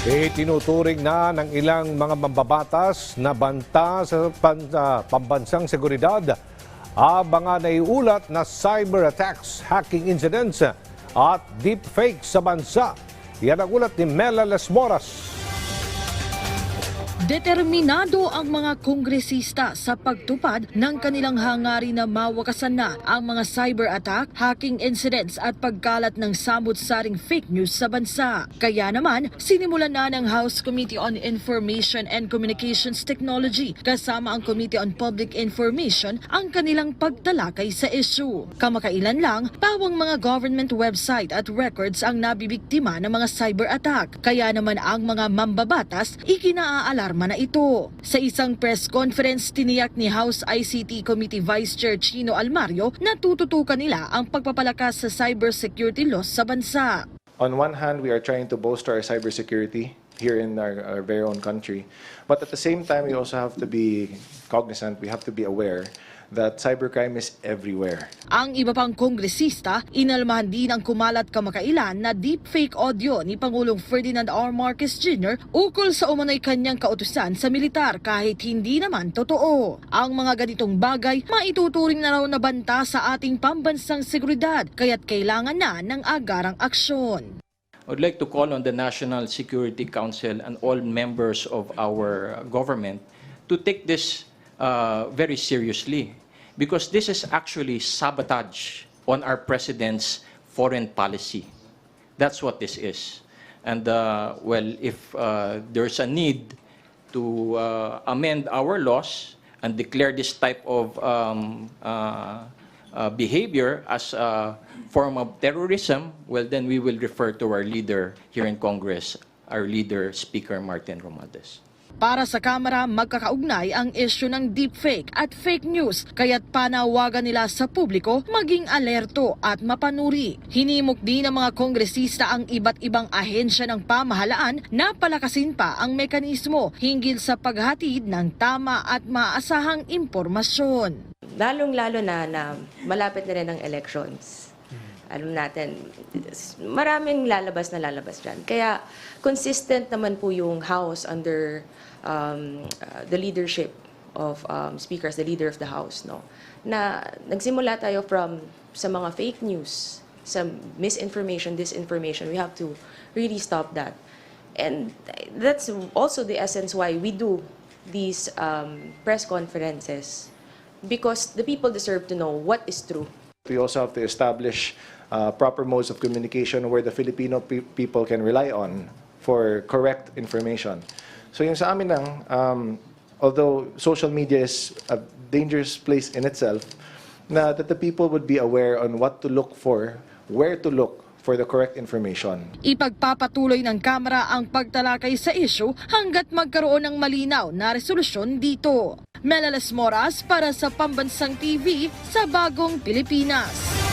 Itinuturing na ng ilang mga mambabatas na banta sa pan, ah, pambansang seguridad ang mga naiulat na cyber attacks, hacking incidents at deepfake sa bansa. Yan ang ulat ni Mela Las Moras. Determinado ang mga kongresista sa pagtupad ng kanilang hangarin na mawakasan na ang mga cyber attack, hacking incidents at pagkalat ng samot-saring fake news sa bansa. Kaya naman, sinimulan na ng House Committee on Information and Communications Technology kasama ang Committee on Public Information ang kanilang pagtalakay sa issue. Kamakailan lang, pawang mga government website at records ang nabibiktima ng mga cyber attack. Kaya naman ang mga mambabatas ikinaalarma na ito. Sa isang press conference, tiniyak ni House ICT Committee Vice Chair Chino Almario na tututukan nila ang pagpapalakas sa cybersecurity laws sa bansa. On one hand, we are trying to bolster our cybersecurity here in our, our very own country. But at the same time, we also have to be cognizant, we have to be aware that cybercrime is everywhere. Ang iba pang kongresista, inalmahan din ang kumalat kamakailan na deepfake audio ni Pangulong Ferdinand R. Marcos Jr. ukol sa umano'y kanyang kautusan sa militar kahit hindi naman totoo. Ang mga ganitong bagay maituturing na raw na banta sa ating pambansang seguridad kaya't kailangan na ng agarang aksyon. Would like to call on the National Security Council and all members of our uh, government to take this uh, very seriously because this is actually sabotage on our president's foreign policy. That's what this is. And uh, well, if uh, there's a need to uh, amend our laws and declare this type of um, uh, uh, behavior as a form of terrorism, well, then we will refer to our leader here in Congress, our leader, Speaker Martin Romualdez. Para sa Kamara, magkakaugnay ang isyu ng deepfake at fake news kaya't panawagan nila sa publiko maging alerto at mapanuri. Hinimok din ng mga kongresista ang iba't ibang ahensya ng pamahalaan na palakasin pa ang mekanismo hinggil sa paghatid ng tama at maasahang impormasyon. lalong-lalo na na malapit na rin ang elections. Alam natin, maraming lalabas na lalabas dyan. Kaya consistent naman po yung House under um, uh, the leadership of um, speakers, the leader of the House, no? Na nagsimula tayo from sa mga fake news, sa misinformation, disinformation. We have to really stop that. And that's also the essence why we do these um, press conferences because the people deserve to know what is true. We also have to establish uh, proper modes of communication where the Filipino pe- people can rely on for correct information. So yung sa amin lang, um, although social media is a dangerous place in itself, na that the people would be aware on what to look for, where to look for the correct information. Ipagpapatuloy ng Kamara ang pagtalakay sa isyu hanggat magkaroon ng malinaw na resolusyon dito. Melalas Moras para sa Pambansang TV sa Bagong Pilipinas.